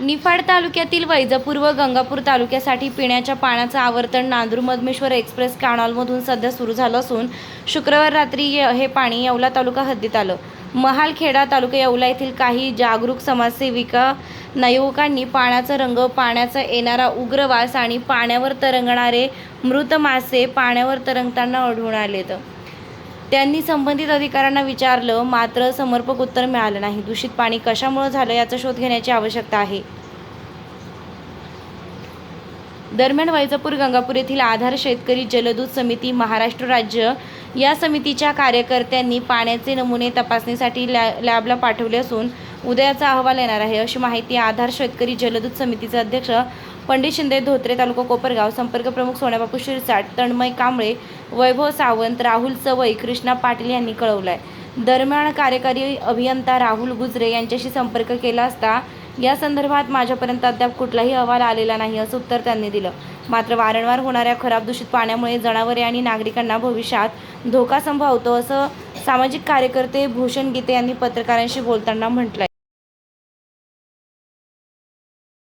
निफाड तालुक्यातील वैजापूर व गंगापूर तालुक्यासाठी पिण्याच्या पाण्याचं आवर्तन नांदूर मधमेश्वर एक्सप्रेस कॅनॉलमधून सध्या सुरू झालं असून शुक्रवार रात्री य- हे पाणी येवला तालुका हद्दीत आलं. महालखेडा तालुका येवला येथील काही जागरूक समाजसेविका नयुवकांनी पाण्याचा रंग पाण्याचा येणारा उग्र वास आणि पाण्यावर तरंगणारे मृत मासे पाण्यावर तरंगताना आढळून आलेत. त्यांनी संबंधित अधिकाऱ्यांना विचारलं मात्र समर्पक उत्तर मिळालं नाही. दूषित पाणी कशामुळे झालं याचा शोध घेण्याची आवश्यकता आहे. दरम्यान वैजापूर गंगापूर येथील आधार शेतकरी जलदूत समिती महाराष्ट्र राज्य या समितीच्या कार्यकर्त्यांनी पाण्याचे नमुने तपासणीसाठी लॅ लॅबला पाठवले असून उद्याचा अहवाल येणार आहे. अशी माहिती आधार शेतकरी जलदूत समितीचे अध्यक्ष पंडित शिंदे धोत्रे तालुका कोपरगाव संपर्क प्रमुख सोन्याबापू शिरसाट तन्मय कांबळे वैभव सावंत राहुल सवई कृष्णा पाटील यांनी कळवलं आहे दरम्यान कार्यकारी अभियंता राहुल गुजरे यांच्याशी संपर्क केला असता या संदर्भात माझ्यापर्यंत अद्याप कुठलाही अहवाल आलेला नाही असं उत्तर त्यांनी दिलं. मात्र वारंवार होणाऱ्या खराब दूषित पाण्यामुळे जनावरे आणि नागरिकांना भविष्यात धोका संभवतो असं सामाजिक कार्यकर्ते भूषण गीते यांनी पत्रकारांशी बोलताना म्हटलंय.